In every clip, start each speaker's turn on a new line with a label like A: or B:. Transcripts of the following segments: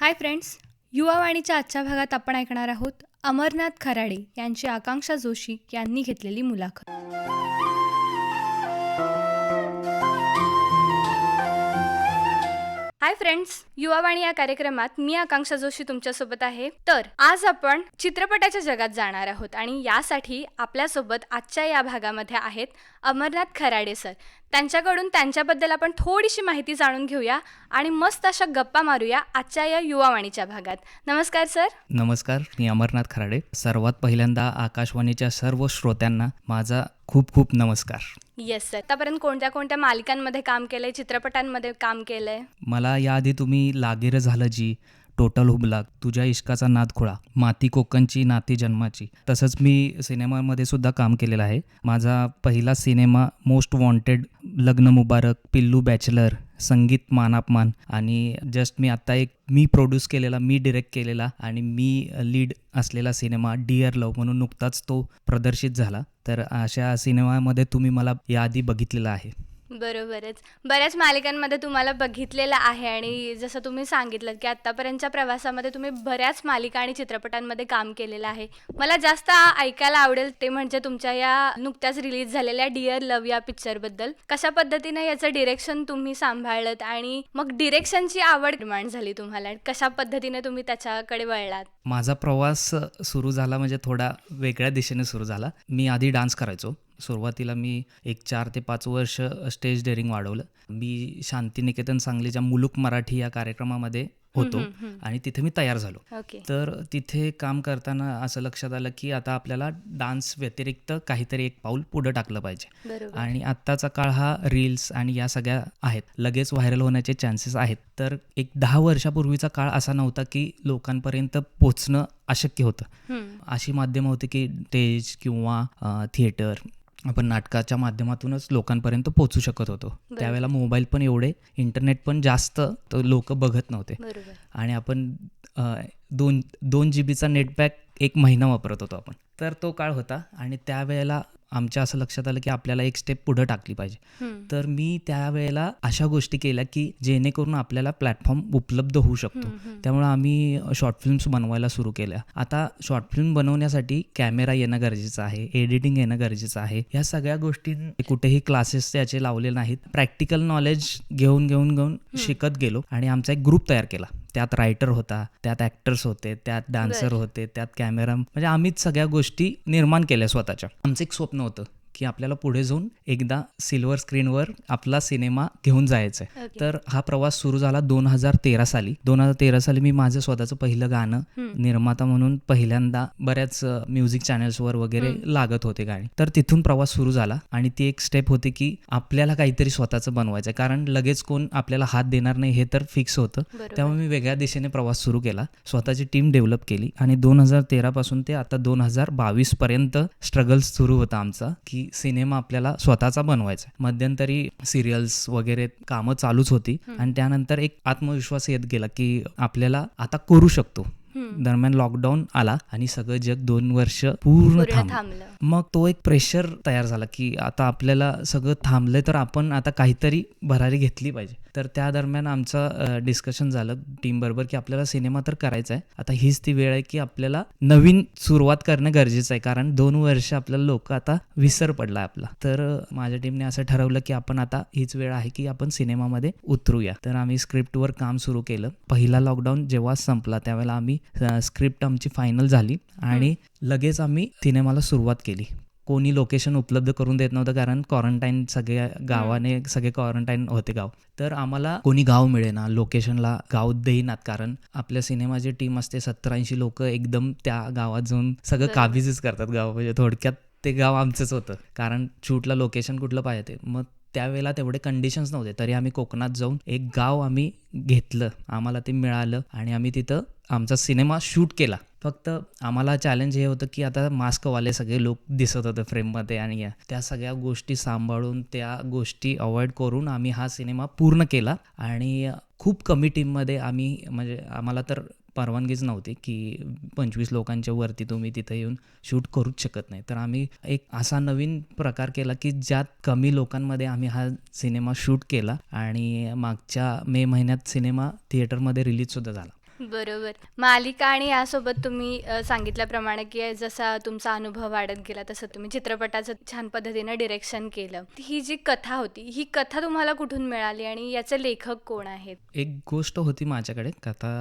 A: Hi friends युवावाणीच्या आजच्या भागात आपण ऐकणार आहोत अमरनाथ खराडे यांची आकांक्षा जोशी यांनी घेतलेली मुलाखत. हाय फ्रेंड्स युवावाणी या कार्यक्रमात मी आकांक्षा जोशी तुमच्यासोबत आहे. तर आज आपण चित्रपटाच्या जगात जाणार आहोत आणि यासाठी आपल्यासोबत आजच्या या भागामध्ये आहेत अमरनाथ खराडे सर त्यांच्याकडून त्यांच्याबद्दल आपण थोडीशी माहिती जाणून घेऊया आणि मस्त अशा गप्पा मारूया आजच्या या युवावाणीच्या भागात. नमस्कार सर
B: नमस्कार मी अमरनाथ खराडे. सर्वात पहिल्यांदा आकाशवाणीच्या सर्व श्रोत्यांना माझा खूप खूप नमस्कार.
A: येस सर आतापर्यंत कोणत्या कोणत्या मालिकांमध्ये काम केलंय चित्रपटांमध्ये काम केलंय?
B: मला याआधी तुम्ही लागेर झालं जी टोटल हुबला तुझ्या इश्काचा नाद खुळा माती कोकणची नाती जन्माची. तसंच मी सिनेमामध्ये सुद्धा काम केलेलं आहे. माझा पहिला सिनेमा मोस्ट वॉन्टेड लग्न मुबारक पिल्लू बॅचलर संगीत मानापमान. आणि जस्ट मी आत्ता एक मी प्रोड्यूस केलेला मी डिरेक्ट केलेला आणि मी लीड असलेला सिनेमा डिअर लव म्हणून नुकताच तो प्रदर्शित झाला. तर अशा सिनेमामध्ये तुम्ही मला याआधी बघितलेला आहे.
A: बरोबरच. बऱ्याच मालिकांमध्ये तुम्हाला बघितलेलं आहे आणि जसं तुम्ही सांगितलं की आत्तापर्यंतच्या प्रवासामध्ये तुम्ही बऱ्याच मालिका आणि चित्रपटांमध्ये काम केलेलं आहे. मला जास्त ऐकायला आवडेल ते म्हणजे तुमच्या या नुकत्याच रिलीज झालेल्या डिअर लव या पिक्चरबद्दल. कशा पद्धतीने याचं डिरेक्शन तुम्ही सांभाळलं आणि मग डिरेक्शनची आवड निर्माण झाली तुम्हाला कशा पद्धतीने तुम्ही त्याच्याकडे वळलात?
B: माझा प्रवास सुरू झाला म्हणजे थोडा वेगळ्या दिशेने सुरू झाला. मी आधी डान्स करायचो. सुरुवातीला मी एक चार ते पाच वर्ष स्टेज डेअरिंग वाढवलं. मी शांतिनिकेतन सांगलीच्या मुलुक मराठी या कार्यक्रमामध्ये होतो. आणि तिथे मी तयार झालो. तर तिथे काम करताना असं लक्षात आलं की आता आपल्याला डान्स व्यतिरिक्त काहीतरी एक पाऊल पुढं टाकलं पाहिजे. आणि आत्ताचा काळ हा रील्स आणि या सगळ्या आहेत. लगेच व्हायरल होण्याचे चान्सेस आहेत. तर एक दहा वर्षापूर्वीचा काळ असा नव्हता की लोकांपर्यंत पोचणं अशक्य होतं. अशी माध्यमं होती की स्टेज किंवा थिएटर आपण नाटकाच्या माध्यमातूनच लोकांपर्यंत पोचू शकत होतो. त्यावेळेला मोबाईल पण एवढे इंटरनेट पण जास्त लोक बघत नव्हते. आणि आपण दोन दोन जी बीचा नेटपॅक एक महिना वापरत होतो आपण. तर तो काळ होता आणि त्यावेळेला आमच्या असं लक्षात आलं की आपल्याला एक स्टेप पुढं टाकली पाहिजे. तर मी त्यावेळेला अशा गोष्टी केल्या की जेणेकरून आपल्याला प्लॅटफॉर्म उपलब्ध होऊ शकतो. त्यामुळे आम्ही शॉर्ट फिल्म्स बनवायला सुरू केल्या. आता शॉर्ट फिल्म बनवण्यासाठी कॅमेरा येणं गरजेचं आहे एडिटिंग येणं गरजेचं आहे. या सगळ्या गोष्टी कुठेही क्लासेस त्याचे लावले नाहीत. प्रॅक्टिकल नॉलेज घेऊन घेऊन घेऊन शिकत गेलो आणि आमचा एक ग्रुप तयार केला. त्यात रायटर होता त्यात ॲक्टर्स होते त्यात डान्सर. होते त्यात कॅमेरा म्हणजे आम्हीच सगळ्या गोष्टी निर्माण केल्या स्वतःच्या आमचं एक स्वप्न होतं की आपल्याला पुढे जाऊन एकदा सिल्वर स्क्रीनवर आपला सिनेमा घेऊन जायचं आहे
A: ओके.
B: तर हा प्रवास सुरू झाला दोन हजार तेरा साली. दोन हजार तेरा साली मी माझं स्वतःचं पहिलं गाणं. निर्माता म्हणून पहिल्यांदा बऱ्याच म्युझिक चॅनल्सवर वगैरे लागत होते गाणी. तर तिथून प्रवास सुरू झाला आणि ती एक स्टेप होती की आपल्याला काहीतरी स्वतःचं बनवायचं आहे कारण लगेच कोण आपल्याला हात देणार नाही हे तर फिक्स होतं. त्यामुळे मी वेगळ्या दिशेने प्रवास सुरू केला. स्वतःची टीम डेव्हलप केली आणि दोन हजार तेरा पासून ते आता दोन हजार बावीस पर्यंत स्ट्रगल सुरू होता आमचा की सिनेमा आपल्याला स्वतःचा बनवायचा आहे. मध्यंतरी सिरियल्स वगैरे कामं चालूच होती. आणि त्यानंतर एक आत्मविश्वास येत गेला की आपल्याला आता करू शकतो. दरम्यान लॉकडाऊन आला आणि सगळं जग दोन वर्ष पूर्ण थांबलं. मग तो एक प्रेशर तयार झाला की आता आपल्याला सगळं थांबलंय तर आपण आता काहीतरी भरारी घेतली पाहिजे. तर त्या दरम्यान आमचं डिस्कशन झालं टीम बरोबर की आपल्याला सिनेमा तर करायचा आहे आता हीच ती वेळ आहे की आपल्याला नवीन सुरुवात करणं गरजेचं आहे. कारण दोन वर्ष आपल्याला लोक आता विसर पडला आपला. तर माझ्या टीमने असं ठरवलं की आपण आता हीच वेळ आहे की आपण सिनेमामध्ये उतरूया. तर आम्ही स्क्रिप्टवर काम सुरू केलं. पहिला लॉकडाऊन जेव्हा संपला त्यावेळेला आम्ही स्क्रिप्ट आमची फायनल झाली. आणि लगेच आम्ही सिनेमाला सुरुवात केली. कोणी लोकेशन उपलब्ध करून देत नव्हतं कारण क्वारंटाईन सगळ्या गावाने सगळे क्वारंटाईन होते गाव. तर आम्हाला कोणी गाव मिळेना लोकेशनला गाव देईनात कारण आपल्या सिनेमाची टीम असते सत्तर ऐंशी लोक एकदम त्या गावात जाऊन सगळं. काबीजच करतात गाव. म्हणजे थोडक्यात ते गाव आमचंच होतं. कारण शूटला लोकेशन कुठलं पाहिजे ते. मग त्यावेळेला तेवढे कंडिशन्स नव्हते. तरी आम्ही कोकणात जाऊन एक गाव आम्ही घेतलं. आम्हाला ते मिळालं आणि आम्ही तिथं आमचा सिनेमा शूट केला. फक्त आम्हाला चॅलेंज हे होतं की आता मास्कवाले सगळे लोक दिसत होते फ्रेममध्ये आणि या. त्या सगळ्या गोष्टी सांभाळून त्या गोष्टी अवॉइड करून आम्ही हा सिनेमा पूर्ण केला. आणि खूप कमी टीममध्ये आम्ही म्हणजे आम्हाला तर परवानगीच नव्हती की पंचवीस लोकांच्या वरती तुम्ही तिथे येऊन शूट करूच शकत नाही. तर आम्ही एक असा नवीन प्रकार केला की ज्यात कमी लोकांमध्ये आम्ही हा सिनेमा शूट केला आणि मागच्या मे महिन्यात सिनेमा थिएटरमध्ये रिलीजसुद्धा झाला.
A: बरोबर. मालिका आणि यासोबत तुम्ही अ, सांगितल्याप्रमाणे की जसा तुमचा अनुभव वाढत गेला तसं तुम्ही चित्रपटाचं छान पद्धतीनं डिरेक्शन केलं. ही जी कथा होती ही कथा तुम्हाला कुठून मिळाली आणि याचे लेखक कोण आहेत?
B: एक गोष्ट होती माझ्याकडे कथा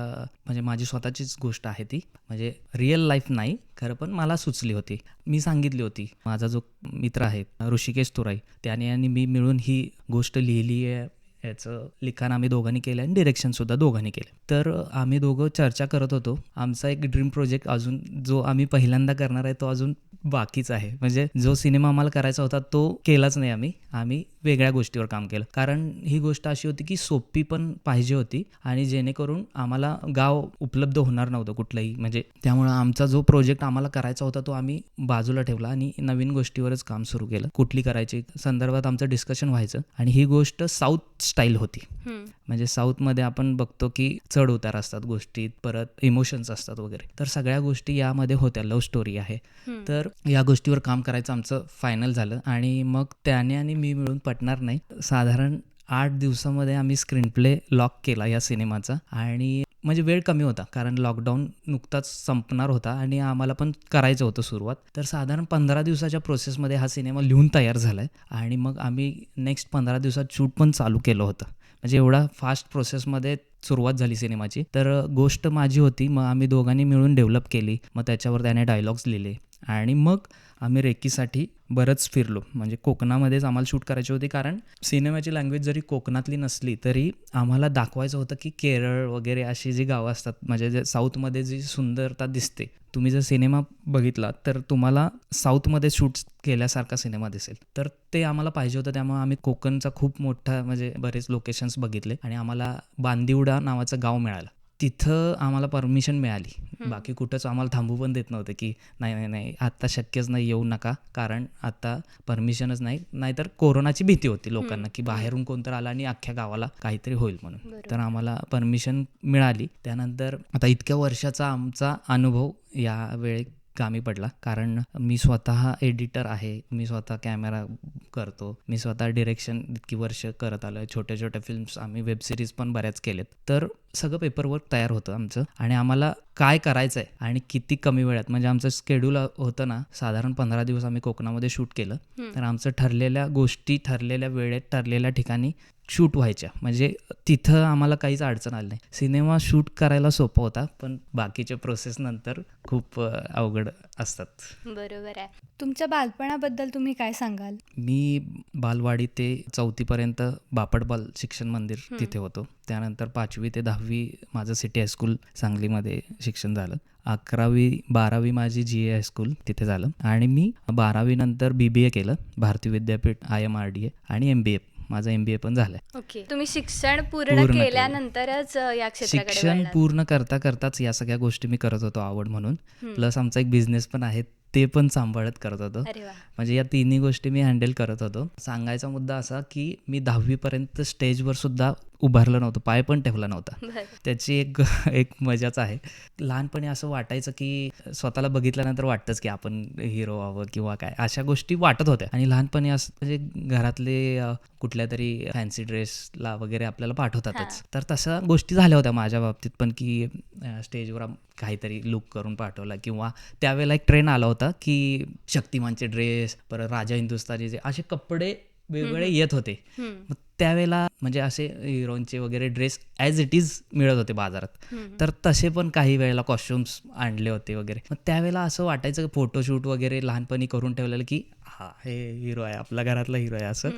B: म्हणजे माझी स्वतःचीच गोष्ट आहे ती. म्हणजे रिअल लाईफ नाही खरं पण मला सुचली होती. मी सांगितली होती माझा जो मित्र आहे ऋषिकेश तुराई त्याने आणि मी मिळून ही गोष्ट लिहिली आहे याचं लिखाण आम्ही दोघांनी केलं आणि डिरेक्शनसुद्धा दोघांनी केलं. तर आम्ही दोघं चर्चा करत होतो. आमचा एक ड्रीम प्रोजेक्ट अजून जो आम्ही पहिल्यांदा करणार आहे तो अजून बाकीच आहे. म्हणजे जो सिनेमा आम्हाला करायचा होता तो केलाच नाही आम्ही. आम्ही वेगळ्या गोष्टीवर काम केलं. कारण ही गोष्ट अशी होती की सोपी पण पाहिजे होती आणि जेणेकरून आम्हाला गाव उपलब्ध होणार नव्हतं कुठलंही. म्हणजे त्यामुळं आमचा जो प्रोजेक्ट आम्हाला करायचा होता तो आम्ही बाजूला ठेवला आणि नवीन गोष्टीवरच काम सुरू केलं. कुठली करायची संदर्भात आमचं डिस्कशन व्हायचं आणि ही गोष्ट साऊथ स्टाईल होती. म्हणजे साऊथमध्ये आपण बघतो की चढ उतार असतात गोष्टीत परत इमोशन्स असतात वगैरे. तर सगळ्या गोष्टी यामध्ये होत्या. लव्ह स्टोरी आहे. तर या गोष्टीवर काम करायचं आमचं फायनल झालं आणि मग त्याने आणि मी मिळून पटणार नाही. साधारण आठ दिवसामध्ये आम्ही स्क्रीन प्ले लॉक केला या सिनेमाचा. आणि म्हणजे वेळ कमी होता कारण लॉकडाऊन नुकताच संपणार होता आणि आम्हाला पण करायचं होतं सुरुवात. तर साधारण पंधरा दिवसाच्या प्रोसेसमध्ये हा सिनेमा लिहून तयार झाला आहे आणि मग आम्ही नेक्स्ट पंधरा दिवसात शूट पण चालू केलं होतं. म्हणजे एवढा फास्ट प्रोसेसमध्ये सुरुवात झाली सिनेमाची. तर गोष्ट माझी होती मग आम्ही दोघांनी मिळून डेव्हलप केली. मग त्याच्यावर त्याने डायलॉग्स लिहिले. आणि मग आम्ही रेकीसाठी बरंच फिरलो. म्हणजे कोकणामध्येच आम्हाला शूट करायची होती कारण सिनेमाची लँग्वेज जरी कोकणातली नसली तरी आम्हाला दाखवायचं होतं की केरळ वगैरे अशी जी गावं असतात म्हणजे जे साऊथमध्ये जी सुंदरता दिसते. तुम्ही जर सिनेमा बघितला तर तुम्हाला साऊथमध्ये शूट केल्यासारखा सिनेमा दिसेल. तर ते आम्हाला पाहिजे होतं त्यामुळे आम्ही कोकणचा खूप मोठा म्हणजे बरेच लोकेशन्स बघितले आणि आम्हाला बांदिवडा नावाचं गाव मिळालं. तिथं आम्हाला परमिशन मिळाली. बाकी कुठंच आम्हाला थांबू पण देत नव्हतं की नाही नाही नाही आत्ता शक्यच नाही येऊ नका. कारण आता परमिशनच नाही. नाहीतर कोरोनाची भीती होती लोकांना की बाहेरून कोणतर आला आणि अख्ख्या गावाला काहीतरी होईल म्हणून. तर आम्हाला परमिशन मिळाली. त्यानंतर आता इतक्या वर्षाचा आमचा अनुभव यावेळी कामी पडला. कारण मी स्वतः एडिटर आहे. मी स्वतः कॅमेरा करतो. मी स्वतः डिरेक्शन इतकी वर्ष करत आलो आहे छोट्या छोट्या फिल्म्स आम्ही वेबसिरीज पण बऱ्याच केलेत. तर सगळं पेपरवर्क तयार होतं आमचं. आणि आम्हाला काय करायचं आहे आणि किती कमी वेळात म्हणजे आमचं स्केड्यूल होतं ना साधारण पंधरा दिवस आम्ही कोकणामध्ये शूट केलं. तर आमचं ठरलेल्या गोष्टी ठरलेल्या वेळेत ठरलेल्या ठिकाणी शूट व्हायच्या. म्हणजे तिथं आम्हाला काहीच अडचण आली नाही. सिनेमा शूट करायला सोपा होता पण बाकीच्या प्रोसेस नंतर खूप अवघड असतात.
A: बरोबर आहे. तुमच्या बालपणाबद्दल तुम्ही काय सांगाल?
B: मी बालवाडी ते चौथीपर्यंत बापटबाल शिक्षण मंदिर तिथे होतो. त्यानंतर पाचवी ते दहावी माझं सिटी हायस्कूल सांगलीमध्ये शिक्षण झालं. अकरावी बारावी माझी जी ए हायस्कूल तिथे झालं. आणि मी बारावी नंतर बी बी ए केलं. Bharati Vidyapeeth I M R D A आणि एम बी ए. माझं एम बी ए पण झालं
A: ओके. तुम्ही शिक्षण पूर्ण
B: पूर्ण केलं.
A: केल्यानंतरच या
B: शिक्षण. पूर्ण करता करताच या सगळ्या गोष्टी मी करत होतो आवड म्हणून. प्लस आमचा एक बिझनेस पण आहे. ते पण सांभाळत करत होतो. म्हणजे या तिन्ही गोष्टी मी हँडल करत होतो. सांगायचा मुद्दा असा की मी दहावीपर्यंत स्टेजवर सुद्धा उभारलं नव्हतं पाय पण ठेवला नव्हता. त्याची एक एक मजाच आहे. लहानपणी असं वाटायचं की स्वतःला बघितल्यानंतर वाटतंच की आपण हिरो व्हावं किंवा काय. अशा गोष्टी वाटत होत्या. आणि लहानपणी असं म्हणजे घरातले कुठल्या तरी फॅन्सी ड्रेसला वगैरे आपल्याला पाठवतातच. तर तशा गोष्टी झाल्या होत्या माझ्या बाबतीत पण की स्टेजवर काहीतरी लुक करून पाठवला किंवा त्यावेळेला एक ट्रेंड आला होता की शक्तिमानचे ड्रेस परत राजा हिंदुस्तानीचे असे कपडे वेगवेगळे येत होते. मग त्यावेळेला म्हणजे असे हिरोईनचे वगैरे ड्रेस ॲज इट इज मिळत होते बाजारात. तर तसे पण काही वेळेला कॉस्ट्युम्स आणले होते वगैरे मग त्यावेळेला असं वाटायचं फोटोशूट वगैरे लहानपणी करून ठेवलेलं की हा हे हिरो आहे आपला घरातला हिरो आहे असं.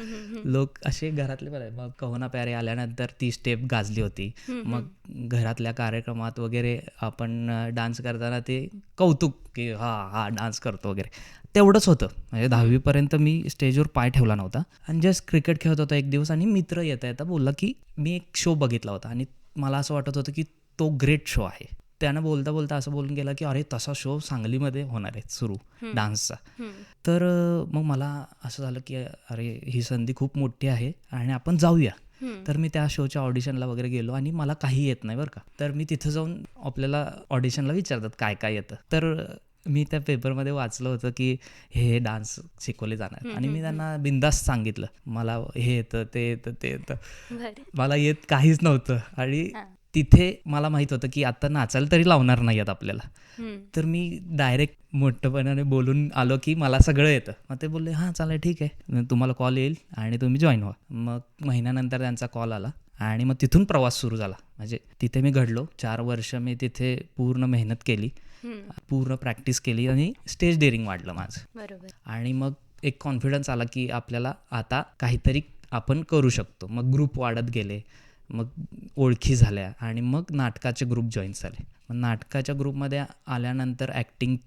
B: लोक असे घरातले पण मग कहोना प्यारे आल्यानंतर ती स्टेप गाजली होती. मग घरातल्या कार्यक्रमात वगैरे आपण डान्स करताना ते कौतुक की हा हा डान्स करतो वगैरे. तेवढंच होतं. म्हणजे दहावीपर्यंत मी स्टेजवर पाय ठेवला नव्हता. आणि जस्ट क्रिकेट खेळत होता एक दिवस आणि मित्र येता येता बोलला की मी एक शो बघितला होता. आणि मला असं वाटत होतं की तो ग्रेट शो आहे. त्यानं बोलता बोलता असं बोलून गेला की अरे तसा शो सांगलीमध्ये होणार आहे सुरू डान्सचा. तर मग मला असं झालं की अरे ही संधी खूप मोठी आहे आणि आपण जाऊया. तर मी त्या शोच्या ऑडिशनला वगैरे गेलो आणि मला काही येत नाही बरं का. तर मी तिथं जाऊन आपल्याला ऑडिशनला विचारतात काय काय येतं. तर मी त्या पेपरमध्ये वाचलं होतं की हे डान्स शिकवले जाणार. आणि मी त्यांना बिंदास्त सांगितलं मला हे येतं ते येतं ते येतं. मला येत काहीच नव्हतं आणि. तिथे मला माहीत होतं की आता नाचायला तरी लावणार नाही आहेत आपल्याला. तर मी डायरेक्ट मोठ्ठपणाने बोलून आलो की मला सगळं येतं. मग ते बोलले हां चालेल ठीक आहे. तुम्हाला कॉल येईल आणि तुम्ही जॉईन व्हा. मग महिन्यानंतर त्यांचा कॉल आला आणि मग तिथून प्रवास सुरू झाला. म्हणजे तिथे मी घडलो. चार वर्ष मी तिथे पूर्ण मेहनत केली. पूर्ण प्रॅक्टिस केली आणि स्टेज डेअरिंग वाढलं माझं.
A: बरोबर.
B: आणि मग एक कॉन्फिडन्स आला की आपल्याला आता काहीतरी आपण करू शकतो. मग ग्रुप वाढत गेले. मग ओळखी झाल्या आणि मग नाटकाचे ग्रुप जॉईन झाले. मग नाटकाच्या ग्रुपमध्ये आल्यानंतर ॲक्टिंग.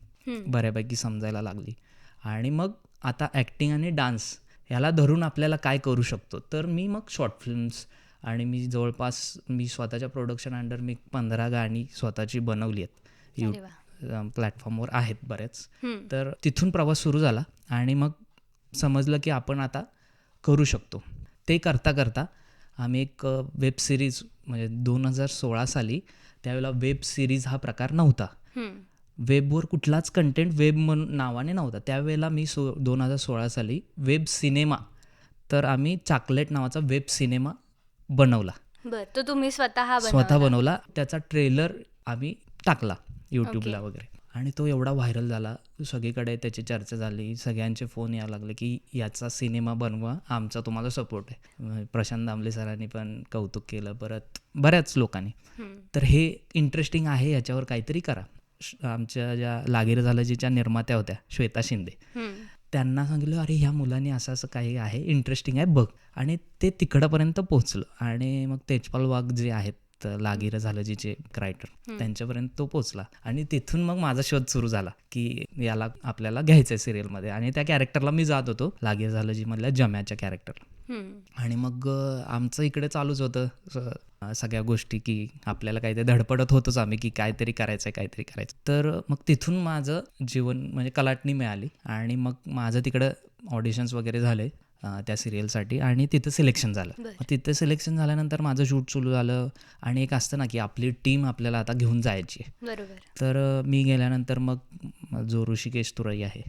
B: बऱ्यापैकी समजायला लागली. आणि मग आता ॲक्टिंग आणि डान्स याला धरून आपल्याला काय करू शकतो? तर मी मग शॉर्ट फिल्म्स आणि मी जवळपास मी स्वतःच्या प्रोडक्शन अंडर मी पंधरा गाणी स्वतःची बनवली आहेत. यू प्लॅटफॉर्मवर आहेत बरेच. तर तिथून प्रवास सुरू झाला आणि मग समजलं की आपण आता करू शकतो. ते करता करता आम्ही एक वेब सिरीज म्हणजे दोन हजार सोळा साली त्यावेळेला वेब सिरीज हा प्रकार नव्हता. वेबवर कुठलाच कंटेंट वेब म्हणून नावाने नव्हता. त्यावेळेला मी सो दोन हजार सोळा साली वेब सिनेमा तर आम्ही चॉकलेट नावाचा वेब सिनेमा बनवला.
A: बर तो तुम्ही स्वतः
B: स्वतः
A: बनवला?
B: बनवला. त्याचा ट्रेलर आम्ही टाकला यूट्यूबला वगैरे. आणि तो एवढा व्हायरल झाला सगळीकडे त्याची चर्चा झाली सगळ्यांचे फोन यायला लागले की याचा सिनेमा बनवा आमचा तुम्हाला सपोर्ट आहे. प्रशांत दामले सरांनी पण कौतुक केलं परत बऱ्याच लोकांनी. तर हे इंटरेस्टिंग आहे याच्यावर काहीतरी करा. आमच्या ज्या लागीर झाल्याच्या निर्मात्या होत्या श्वेता शिंदे. त्यांना सांगितलं अरे ह्या मुलांनी असं असं काही आहे इंटरेस्टिंग आहे बघ. आणि ते तिकडंपर्यंत पोचलं आणि मग तेजपाल वाघ जे आहेत लागीर झालं जिचे रायटर त्यांच्यापर्यंत तो पोचला आणि तिथून मग माझा शोध सुरू झाला की याला आपल्याला घ्यायचं आहे सिरियलमध्ये आणि त्या कॅरेक्टरला मी जात होतो लागीर झालं जी मधल्या जम्याच्या कॅरेक्टरला. आणि मग आमचं इकडे चालूच होतं सगळ्या गोष्टी की आपल्याला काहीतरी धडपडत होतोच आम्ही की काहीतरी करायचं आहे काहीतरी करायचं तर मग तिथून माझं जीवन म्हणजे कलाटणी मिळाली. आणि मग माझं तिकडं ऑडिशन्स वगैरे झाले. त्या सिरियलसाठी आणि तिथं सिलेक्शन झालं. तिथं सिलेक्शन झाल्यानंतर माझं शूट सुरू झालं आणि एक असतं ना की आपली टीम आपल्याला आता घेऊन जायची तर मी गेल्यानंतर मग जो ऋषिकेश तुरई आहे.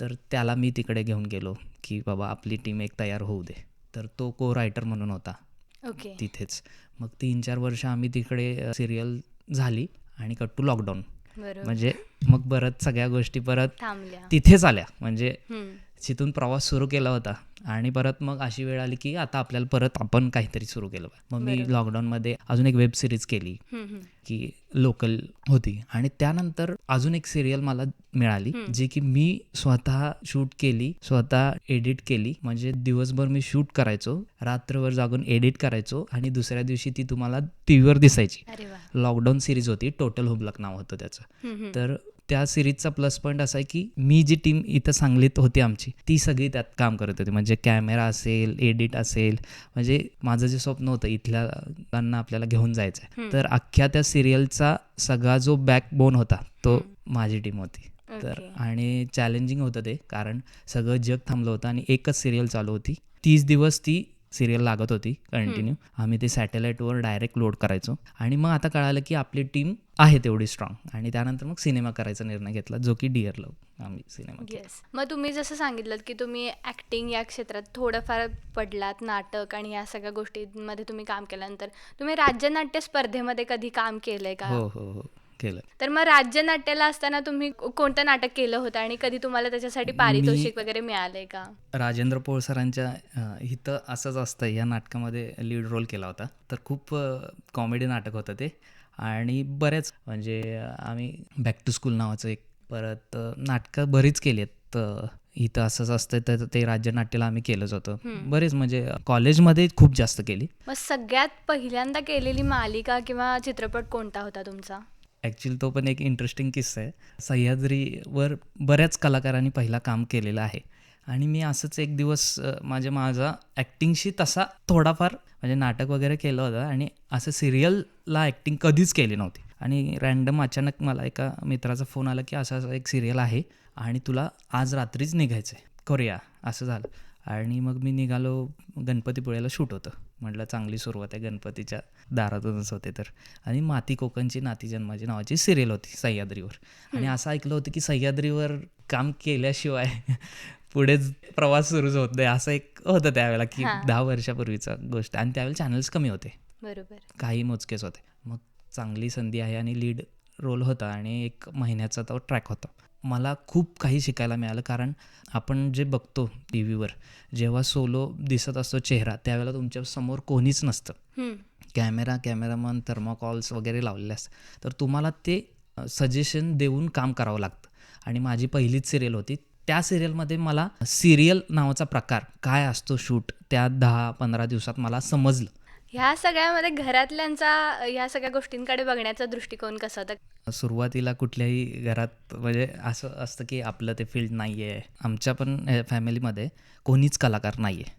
B: तर त्याला मी तिकडे घेऊन गेलो की बाबा आपली टीम एक तयार होऊ दे. तर तो को रायटर म्हणून होता.
A: ओके.
B: तिथेच. मग तीन चार वर्ष आम्ही तिकडे सिरियल झाली आणि कट टू लॉकडाऊन म्हणजे मग परत सगळ्या गोष्टी परत तिथेच आल्या. म्हणजे. तिथून प्रवास सुरू केला होता. आणि परत मग अशी वेळ आली की आता आपल्याला परत आपण काहीतरी सुरू केलं मग मी लॉकडाऊनमध्ये अजून एक वेब सिरीज केली. की लोकल होती. आणि त्यानंतर अजून एक सिरियल मला मिळाली जी की मी स्वतः शूट केली स्वतः एडिट केली. म्हणजे दिवसभर मी शूट करायचो रात्रभर जागून एडिट करायचो आणि दुसऱ्या दिवशी ती तुम्हाला टी व्हीवर दिसायची. लॉकडाऊन सिरीज होती. टोटल हुबलक नाव होतं त्याचं. तर त्या सिरीजचा प्लस पॉईंट असा आहे की मी जी टीम इथं सांगलीत होती आमची ती सगळी त्यात काम करत होती. म्हणजे कॅमेरा असेल एडिट असेल म्हणजे माझं जे स्वप्न होतं इथल्या लोकांना आपल्याला घेऊन जायचं आहे तर अख्ख्या त्या सिरियलचा सगळा जो बॅकबोन होता तो माझी टीम होती. तर. आणि चॅलेंजिंग होतं ते कारण सगळं जग थांबलं होतं आणि एकच सिरियल चालू होती. तीस दिवस ती सिरियल लागत होती कंटिन्यू. आम्ही ते सॅटेलाईटवर डायरेक्ट लोड करायचो. आणि मग आता कळालं की आपली टीम आहे तेवढी स्ट्रॉंग आणि त्यानंतर मग सिनेमा करायचा निर्णय घेतला जो की डिअर लव आम्ही सिनेमा.
A: येस मग तुम्ही जसं सांगितलं की तुम्ही ॲक्टिंग या क्षेत्रात थोडंफार पडलात नाटक आणि या सगळ्या गोष्टींमध्ये तुम्ही काम केल्यानंतर. तुम्ही राज्यनाट्य स्पर्धेमध्ये कधी काम केलंय का?
B: हो हो हो. केलं.
A: तर मग राज्यनाट्याला असताना तुम्ही कोणतं नाटक केलं होतं आणि कधी तुम्हाला त्याच्यासाठी पारितोषिक वगैरे मिळालंय का?
B: राजेंद्र पोळ सरांच्या अ, इथं असंच असतं. या नाटकामध्ये लीड रोल केला होता. तर खूप कॉमेडी नाटक होतं ते. आणि बरेच म्हणजे आम्ही बॅक टू स्कूल नावाचं एक परत नाटकं बरीच केली आहेत इथं असंच असतं तर ते राज्यनाट्याला आम्ही केलंच होतं. बरेच म्हणजे कॉलेजमध्ये खूप जास्त केली.
A: मग सगळ्यात पहिल्यांदा केलेली मालिका किंवा चित्रपट कोणता होता तुमचा?
B: ॲक्च्युली तो पण एक इंटरेस्टिंग किस्सा आहे. सह्याद्रीवर बऱ्याच कलाकारांनी पहिला काम केलेलं आहे. आणि मी असंच एक दिवस माझ्या माझा ॲक्टिंगशी तसा थोडाफार म्हणजे नाटक वगैरे केलं होतं आणि असं सिरियलला ॲक्टिंग कधीच केली नव्हती. आणि रॅन्डम अचानक मला एका मित्राचा फोन आला की असं असं एक सिरियल आहे आणि तुला आज रात्रीच निघायचं आहे करूया असं झालं. आणि मग मी निघालो गणपतीपुळ्याला शूट होतं. म्हटलं चांगली सुरुवात आहे गणपतीच्या दारातूनच होते तर. आणि माती कोकणची नाती जन्माची नावाची सिरियल होती सह्याद्रीवर. आणि असं ऐकलं होतं की सह्याद्रीवर काम केल्याशिवाय पुढे प्रवास सुरूच होत नाही असं एक होतं त्यावेळेला की. दहा वर्षापूर्वीचा गोष्ट. आणि त्यावेळेला चॅनल्स कमी होते.
A: बरोबर.
B: काही मोजकेच होते. मग चांगली संधी आहे आणि लीड रोल होता आणि एक महिन्याचा तो ट्रॅक होता. मला खूप काही शिकायला मिळालं. कारण आपण जे बघतो टी व्हीवर जेव्हा सोलो दिसत असतो चेहरा त्यावेळेला तुमच्यासमोर कोणीच नसतं. कॅमेरा कॅमेरामन थर्मोकॉल्स वगैरे लावलेले असतात. तर तुम्हाला ते सजेशन देऊन काम करावं लागतं. आणि माझी पहिलीच सिरियल होती. त्या सिरियलमध्ये मला सिरियल नावाचा प्रकार काय असतो शूट त्या दहा पंधरा दिवसात मला समजलं.
A: ह्या सगळ्यामध्ये घरातल्यांचा ह्या सगळ्या गोष्टींकडे बघण्याचा दृष्टिकोन कसा होता?
B: सुरुवातीला कुठल्याही घरात म्हणजे असं असतं की आपलं ते फील्ड नाही आहे आमच्या पण फॅमिलीमध्ये कोणीच कलाकार नाही आहे.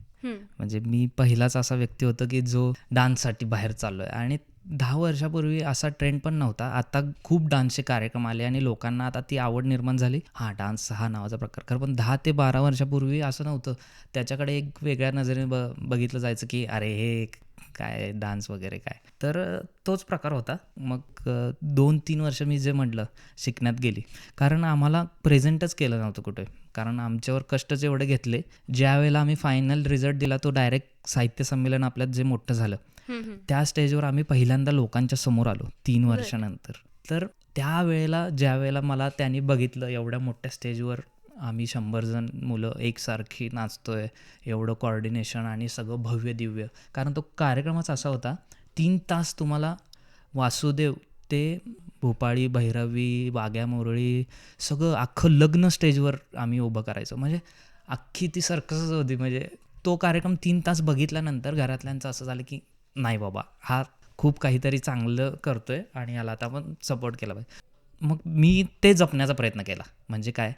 B: म्हणजे मी पहिलाच असा व्यक्ती होतो की जो डान्ससाठी बाहेर चाललो आहे आणि दहा वर्षापूर्वी असा ट्रेंड पण नव्हता. आता खूप डान्सचे कार्यक्रम आले आणि लोकांना आता ती आवड निर्माण झाली. हा डान्स हा नावाचा प्रकार. खरं पण दहा ते बारा वर्षापूर्वी असं नव्हतं. त्याच्याकडे एक वेगळ्या नजरेने ब बघितलं जायचं की अरे हे काय डान्स वगैरे काय. तर तोच प्रकार होता. मग दोन तीन वर्ष मी जे म्हटलं शिकण्यात गेली. कारण आम्हाला प्रेझेंटच केलं नव्हतं कुठे. कारण आमच्यावर कष्टच एवढे घेतले. ज्या वेळेला आम्ही फायनल रिझल्ट दिला तो डायरेक्ट साहित्य संमेलन आपल्यात जे मोठं झालं. त्या स्टेजवर आम्ही पहिल्यांदा लोकांच्या समोर आलो तीन वर्षानंतर. तर त्यावेळेला ज्या वेळेला मला त्यांनी बघितलं एवढ्या मोठ्या स्टेजवर आम्ही शंभर जण मुलं एकसारखी नाचतोय एवढं कॉर्डिनेशन आणि सगळं भव्य दिव्य. कारण तो कार्यक्रमच असा होता तीन तास तुम्हाला वासुदेव ते भोपाळी भैरवी वाघ्या मोरळी सगळं अख्खं लग्न स्टेजवर आम्ही उभं करायचो. म्हणजे अख्खी ती सर्कसच होती. म्हणजे तो कार्यक्रम तीन तास बघितल्यानंतर घरातल्यांचं असं झालं की नाही बाबा हा खूप काहीतरी चांगलं करतोय आणि याला आता आपण सपोर्ट केला पाहिजे. मग मी ते जपण्याचा प्रयत्न केला. म्हणजे काय?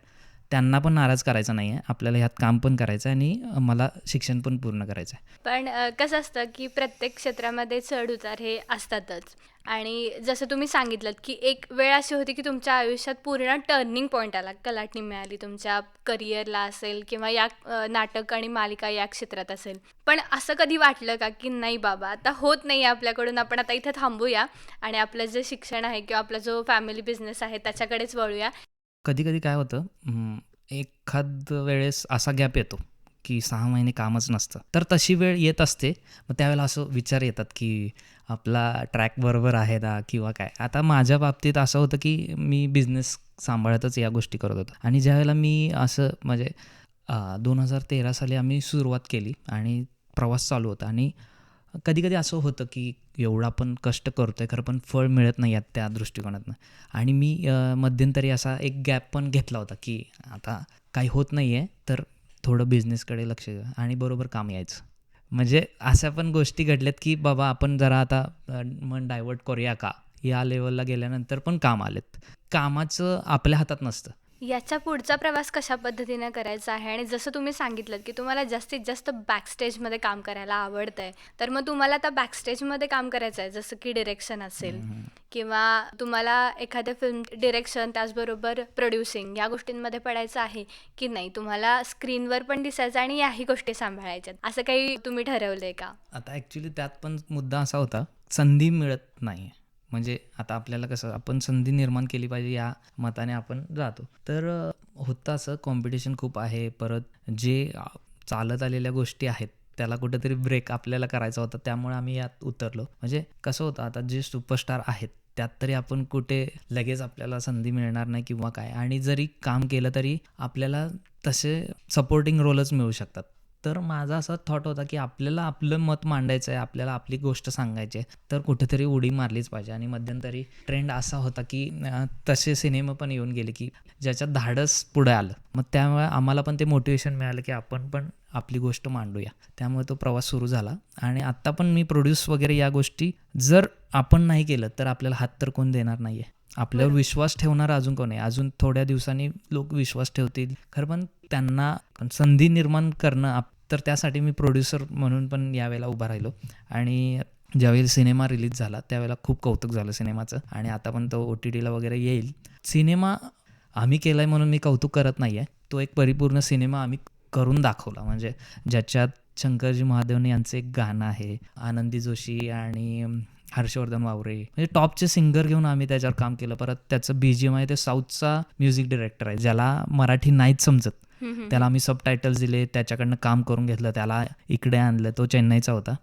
B: त्यांना पण नाराज करायचं नाही आहे आपल्याला ह्यात काम पण करायचं आहे आणि मला शिक्षण पण पूर्ण करायचं आहे
A: पण कसं असतं की प्रत्येक क्षेत्रामध्ये चढ उतार हे असतातच. आणि जसं तुम्ही सांगितलं की एक वेळ अशी होती की तुमच्या आयुष्यात पूर्ण टर्निंग पॉईंट आला. कलाटणी मिळाली तुमच्या करिअरला असेल किंवा या नाटक आणि मालिका या क्षेत्रात असेल. पण असं कधी वाटलं का की नाही बाबा आता होत नाही आपल्याकडून आपण आता इथं थांबूया आणि आपलं जे शिक्षण आहे किंवा आपला जो फॅमिली बिझनेस आहे त्याच्याकडेच वळूया.
B: कधी कधी काय होतं एखाद वेळेस असा गॅप येतो की सहा महिने कामच नसतं. तर तशी वेळ येत असते मग त्यावेळेला असं विचार येतात की आपला ट्रॅक बरोबर आहे ना किंवा काय? आता माझ्या बाबतीत असं होतं की मी बिझनेस सांभाळतच या गोष्टी करत होतो. आणि ज्यावेळेला मी असं म्हणजे दोन हजार तेरा साली आम्ही सुरुवात केली आणि प्रवास चालू होता आणि कधी कधी असं होतं की एवढं आपण कष्ट करतो आहे खरं पण फळ मिळत नाही आहेत त्या दृष्टिकोनातनं. आणि मी मध्यंतरी असा एक गॅप पण घेतला होता की आता काही होत नाही आहे तर थोडं बिझनेसकडे लक्ष द्या आणि बरोबर काम यायचं. म्हणजे अशा पण गोष्टी घडल्यात की बाबा आपण जरा आता मन डायवर्ट करूया का? या लेवलला गेल्यानंतर पण काम आलेत. कामाचं आपल्या हातात नसतं.
A: याच्या पुढचा प्रवास कशा पद्धतीने करायचा आहे? आणि जसं तुम्ही सांगितलं की तुम्हाला जास्तीत जास्त बॅकस्टेजमध्ये काम करायला आवडतं आहे तर मग तुम्हाला आता बॅकस्टेजमध्ये काम करायचं आहे जसं की डिरेक्शन असेल किंवा तुम्हाला एखाद्या फिल्म डिरेक्शन त्याचबरोबर प्रोड्युसिंग या गोष्टींमध्ये पडायचं आहे की नाही? तुम्हाला स्क्रीनवर पण दिसायचं आणि याही गोष्टी सांभाळायच्यात. असं काही तुम्ही ठरवलं आहे का?
B: आता ॲक्च्युली त्यात पण मुद्दा असा होता संधी मिळत नाही म्हणजे आता आपल्याला कसं आपण संधी निर्माण केली पाहिजे या मताने आपण जातो. तर होतं असं कॉम्पिटिशन खूप आहे. परत जे चालत आलेल्या गोष्टी आहेत त्याला कुठेतरी ब्रेक आपल्याला करायचा होता त्यामुळे आम्ही यात उतरलो. म्हणजे कसं होतं आता जे सुपरस्टार आहेत त्यात तरी आपण कुठे लगेच आपल्याला संधी मिळणार नाही किंवा काय. आणि जरी काम केलं तरी आपल्याला तसे सपोर्टिंग रोलच मिळू शकतात. तर माझा असा थॉट होता की आपल्याला आपलं मत मांडायचं आहे आपल्याला आपली गोष्ट सांगायची आहे तर कुठेतरी उडी मारलीच पाहिजे. आणि मध्यंतरी ट्रेंड असा होता की तसे सिनेमा पण येऊन गेले की ज्याच्यात धाडस पुढे आलं. मग त्यामुळे आम्हाला पण ते मोटिवेशन मिळालं की आपण पण आपली गोष्ट मांडूया. त्यामुळे तो प्रवास सुरू झाला. आणि आत्ता पण मी प्रोड्यूस वगैरे या गोष्टी जर आपण नाही केलं तर आपल्याला हात तर कोण देणार नाही आहे आपल्यावर. विश्वास ठेवणार अजून कोण आहे? अजून थोड्या दिवसांनी लोक विश्वास ठेवतील. खरं पण त्यांना संधी निर्माण करणं तर त्यासाठी मी प्रोड्युसर म्हणून पण यावेळेला उभा राहिलो. आणि ज्यावेळी सिनेमा रिलीज झाला त्यावेळेला खूप कौतुक झालं सिनेमाचं. आणि आता पण तो ओ टी टीला वगैरे येईल. सिनेमा आम्ही केला आहे म्हणून मी कौतुक करत नाही आहे तो एक परिपूर्ण सिनेमा आम्ही करून दाखवला. म्हणजे ज्याच्यात शंकरजी महादेवन यांचं एक गाणं आहे आनंदी जोशी आणि हर्षवर्धन वावरे. म्हणजे टॉपचे सिंगर घेऊन आम्ही त्याच्यावर काम केलं. परत त्याचं बी जी एम आहे ते साऊथचा म्युझिक डिरेक्टर आहे ज्याला मराठी नाहीच समजत. त्याला आम्ही सब टायटल्स दिले त्याच्याकडनं काम करून घेतलं त्याला इकडे आणलं तो चेन्नईचा होता.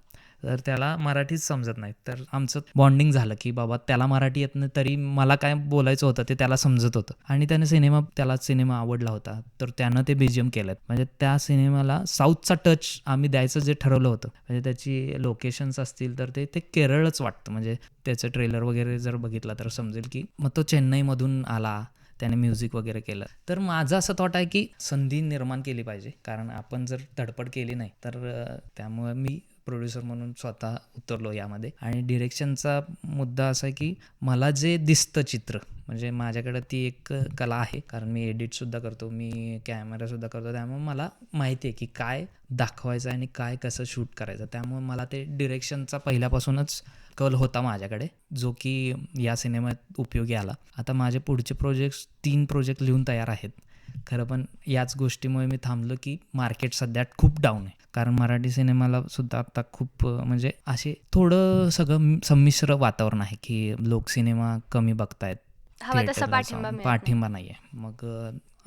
B: तर त्याला मराठीच समजत नाही तर आमचं बॉन्डिंग झालं की बाबा त्याला मराठी येत नाही तरी मला काय बोलायचं होतं ते त्याला समजत होतं. आणि त्याने सिनेमा त्याला सिनेमा आवडला होता. तर त्यानं ते बीजीएम केलं म्हणजे त्या सिनेमाला साऊथचा टच आम्ही द्यायचं जे ठरवलं होतं. म्हणजे त्याची लोकेशन्स असतील तर ते ते केरळच वाटतं. म्हणजे त्याचं ट्रेलर वगैरे जर बघितला तर समजेल की मग तो चेन्नईमधून आला. त्याने म्युझिक वगैरे केलं. तर माझं असं थॉट आहे की संधी निर्माण केली पाहिजे. कारण आपण जर धडपड केली नाही तर त्यामुळे मी प्रोड्युसर म्हणून स्वतः उतरलो यामध्ये. आणि डिरेक्शनचा मुद्दा असा आहे की मला जे दिसतं चित्र म्हणजे माझ्याकडे ती एक कला आहे कारण मी एडिटसुद्धा करतो मी कॅमेरासुद्धा करतो त्यामुळे मला माहिती आहे की काय दाखवायचं आहे आणि काय कसं शूट करायचं. त्यामुळे मला ते डिरेक्शनचा पहिल्यापासूनच कल होता माझ्याकडे जो की या सिनेमात उपयोगी आला. आता माझे पुढचे प्रोजेक्ट्स तीन प्रोजेक्ट लिहून तयार आहेत. खरं पण याच गोष्टीमुळे मी थांबलो की मार्केट सध्या खूप डाऊन आहे. कारण मराठी सिनेमाला सुद्धा आता खूप म्हणजे असे थोडं सगळं संमिश्र वातावरण आहे की लोक सिनेमा कमी बघतायत.
A: पाठिंबा नाही.
B: आहे मग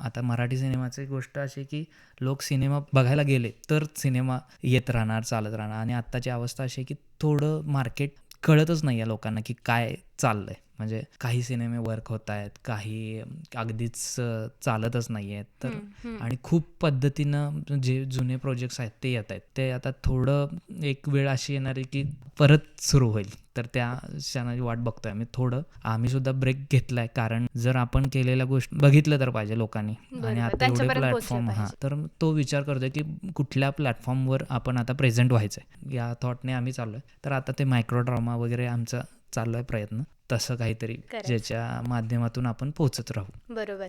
B: आता मराठी सिनेमाची गोष्ट अशी की लोक सिनेमा बघायला गेले तर सिनेमा येत राहणार चालत राहणार. आणि आत्ताची अवस्था अशी आहे की थोडं मार्केट कळतच नाही आहे लोकांना की काय चाललंय. म्हणजे काही सिनेमे वर्क होत आहेत काही अगदीच चालतच नाही आहेत तर. आणि खूप पद्धतीनं जे जुने प्रोजेक्ट्स आहेत ते येत आहेत. ते आता थोडं एक वेळ अशी येणार आहे की परत सुरू होईल. तर त्या क्षणाची वाट बघतोय आम्ही. थोडं आम्ही सुद्धा ब्रेक घेतलाय. कारण जर आपण केलेल्या गोष्ट बघितलं तर पाहिजे लोकांनी. आणि आता एवढे प्लॅटफॉर्म हा. तर तो विचार करतोय की कुठल्या प्लॅटफॉर्मवर आपण आता प्रेझेंट व्हायचंय. या थॉटने आम्ही चाललोय. तर आता ते मायक्रो ड्रामा वगैरे आमचा चालू आहे प्रयत्न. तसं काहीतरी. ज्याच्या माध्यमातून आपण पोहोचत राहू.
A: बरोबर.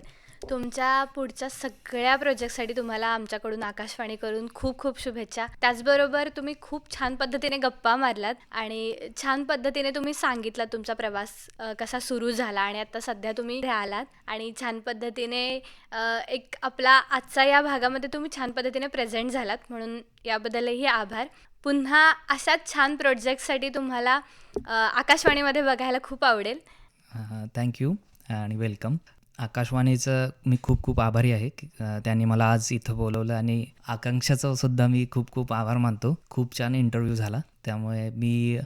A: तुमच्या पुढच्या सगळ्या प्रोजेक्टसाठी तुम्हाला आमच्याकडून आकाशवाणीकडून खूप खूप शुभेच्छा. त्याचबरोबर तुम्ही खूप छान पद्धतीने गप्पा मारलात आणि छान पद्धतीने तुम्ही सांगितलं तुमचा प्रवास कसा सुरू झाला आणि आता सध्या तुम्ही आलात आणि छान पद्धतीने एक आपला आजचा या भागामध्ये तुम्ही छान पद्धतीने प्रेझेंट झालात. म्हणून याबद्दलही आभार. पुन्हा अशाच छान प्रोजेक्टसाठी तुम्हाला आकाशवाणीमध्ये बघायला खूप आवडेल.
B: थँक्यू आणि वेलकम आकाशवाणीचं मी खूप खूप आभारी आहे त्यांनी मला आज इथं बोलवलं आणि आकांक्षाचं सुद्धा मी खूप खूप आभार मानतो. खूप छान इंटरव्ह्यू झाला. त्यामुळे मी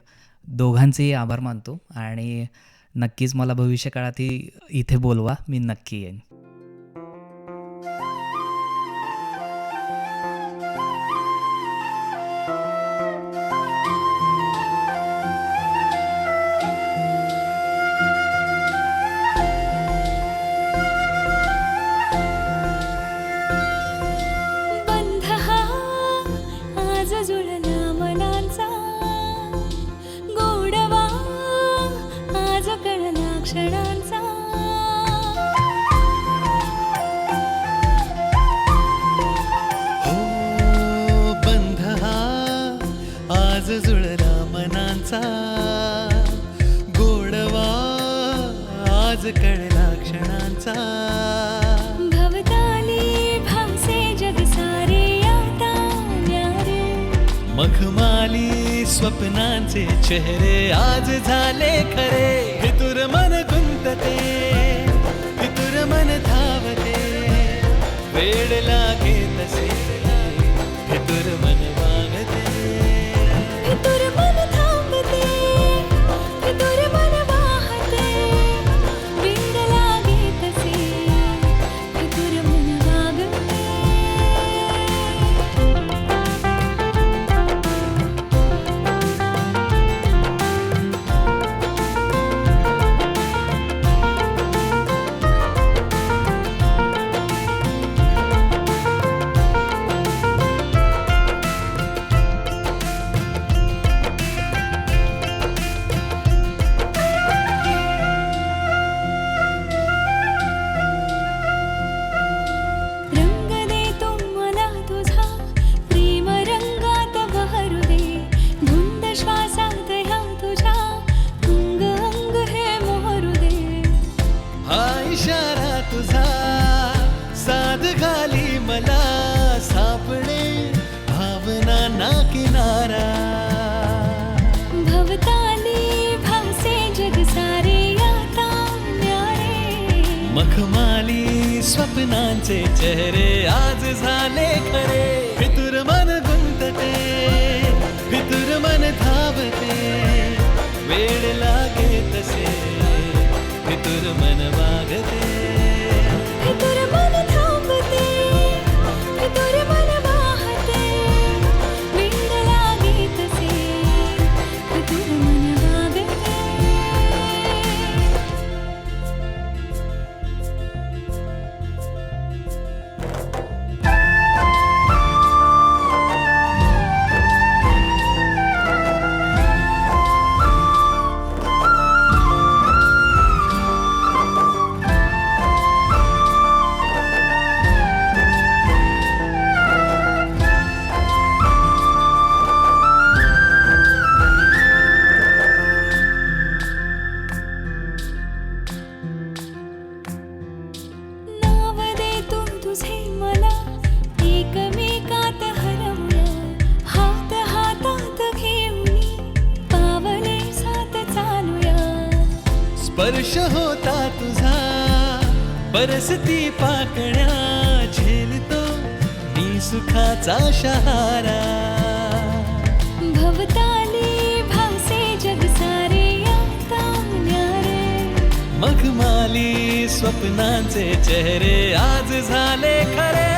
B: दोघांचेही आभार मानतो आणि नक्कीच मला भविष्यकाळातही इथे बोलवा. मी नक्की येईन.
C: आज जुळला मनांचा गोडवा आज कळला क्षणांचा. भवताली भासे जग सारे आता न्यारे.
D: मखमाली स्वप्नांचे चेहरे आज झाले खरे. भितुर मन गुंतते भितुर मन धावते. वेळ स्वप्नांचे चेहरे आज झाले खरे. फितुर मन गुंतते फितुर मन धावते वेळ लागे तसे फितुर मन वागते. मखमाली स्वप्नांचे चेहरे आज झाले खरे.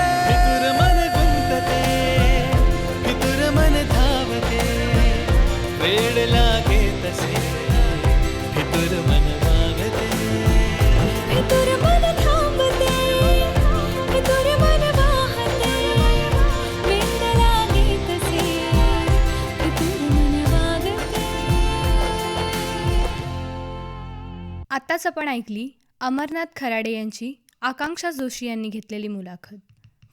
A: आज आपण ऐकली अमरनाथ खराडे यांची आकांक्षा जोशी यांनी घेतलेली मुलाखत.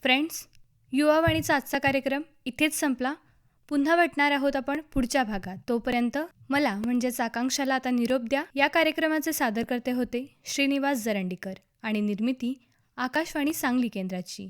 A: फ्रेंड्स युवावाणीचा आजचा कार्यक्रम इथेच संपला. पुन्हा भेटणार आहोत आपण पुढच्या भागात. तोपर्यंत मला म्हणजेच आकांक्षाला आता निरोप द्या. या कार्यक्रमाचे सादरकर्ते होते श्रीनिवास जरंडीकर आणि निर्मिती आकाशवाणी सांगली केंद्राची.